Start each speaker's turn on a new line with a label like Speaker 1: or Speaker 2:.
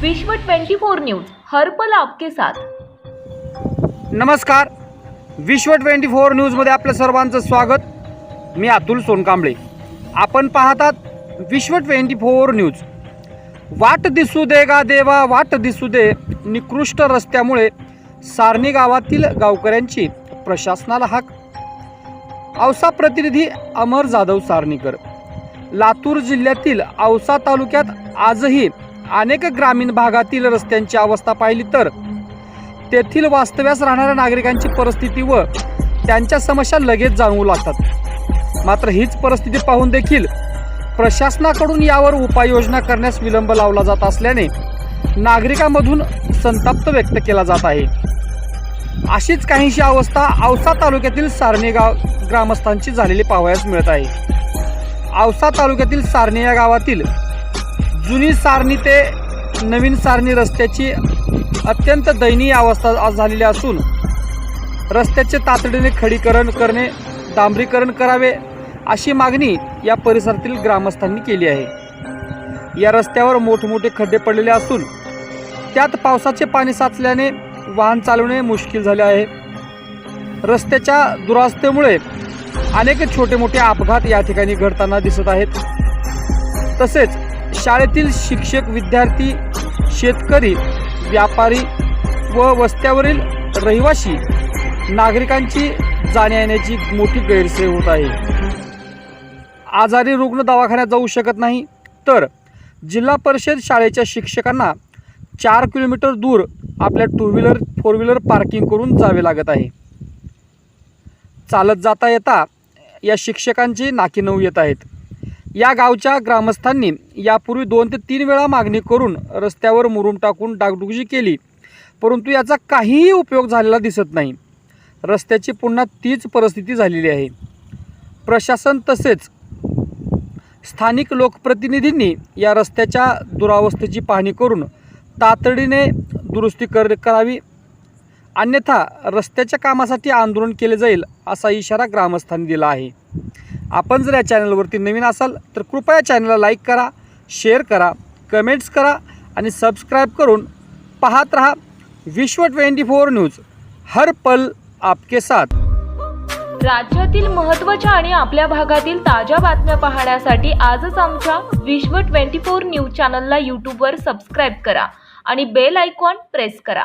Speaker 1: विश्व 24 न्यूज हर पल आपके साथ.
Speaker 2: नमस्कार. विश्व ट्वेंटी फोर न्यूजमध्ये आपल्या सर्वांचं स्वागत. मी अतुल सोनकांबळे. आपण पाहतात विश्व ट्वेंटी फोर न्यूज. वाट दिसू दे गा देवा वाट दिसू दे. निकृष्ट रस्त्यामुळे सारणी गावातील गावकऱ्यांची प्रशासनाला हाक. औसा प्रतिनिधी अमर जाधव सारणीकर. लातूर जिल्ह्यातील औसा तालुक्यात आजही अनेक ग्रामीण भागातील रस्त्यांची अवस्था पाहिली तर तेथील वास्तव्यास राहणाऱ्या नागरिकांची परिस्थिती व त्यांच्या समस्या लगेच जाणवू लागतात. मात्र हीच परिस्थिती पाहून देखील प्रशासनाकडून यावर उपाययोजना करण्यास विलंब लावला जात असल्याने नागरिकांमधून संताप्त व्यक्त केला जात आहे. अशीच काहीशी अवस्था औसा तालुक्यातील सारणे गाव ग्रामस्थांची झालेली पाहावयास मिळत आहे. औसा तालुक्यातील सारणे या गावातील जुनी सारणी ते नवीन सारणी रस्त्याची अत्यंत दयनीय अवस्था आज झालेली असून रस्त्याचे तातडीने खडीकरण करणे डांबरीकरण करावे अशी मागणी या परिसरातील ग्रामस्थांनी केली आहे. या रस्त्यावर मोठमोठे खड्डे पडलेले असून त्यात पावसाचे पाणी साचल्याने वाहन चालवणे मुश्किल झाले आहे. रस्त्याच्या दुरावस्थेमुळे अनेक छोटे मोठे अपघात या ठिकाणी घडताना दिसत आहेत. तसेच शाळेतील शिक्षक विद्यार्थी शेतकरी व्यापारी व वस्त्यावरील रहिवासी नागरिकांची जाण्या येण्याची मोठी गैरसोय होत आहे. आजारी रुग्ण दवाखान्यात जाऊ शकत नाही तर जिल्हा परिषद शाळेच्या शिक्षकांना चार किलोमीटर दूर आपल्या two wheeler four wheeler parking करून जावे लागत आहे. चालत जाता येता या शिक्षकांची नाकीनऊ येत आहेत. या गावच्या ग्रामस्थांनी यापूर्वी दोन ते तीन वेळा मागणी करून रस्त्यावर मुरुम टाकून डागडुगजी केली. परंतु याचा काहीही उपयोग झालेला दिसत नाही. रस्त्याची पुन्हा तीच परिस्थिती झालेली आहे. प्रशासन तसेच स्थानिक लोकप्रतिनिधींनी या रस्त्याच्या दुरावस्थेची पाहणी करून तातडीने दुरुस्ती कर करावी. अन्यथा रस्त्याच्या कामासाठी आंदोलन केले जाईल असा इशारा ग्रामस्थांनी दिला आहे. आपण जर या चॅनलवरती नवीन असाल तर कृपया चॅनलला लाईक करा शेअर करा कमेंट्स करा आणि सबस्क्राईब करून पाहत रहा विश्व ट्वेंटी फोर न्यूज. हर पल आपके साथ.
Speaker 1: राज्यातील महत्त्वाच्या आणि आपल्या भागातील ताज्या बातम्या पाहण्यासाठी आजच आमच्या विश्व 24 न्यूज चॅनलला यूट्यूबवर सबस्क्राईब करा आणि बेल आयकॉन प्रेस करा.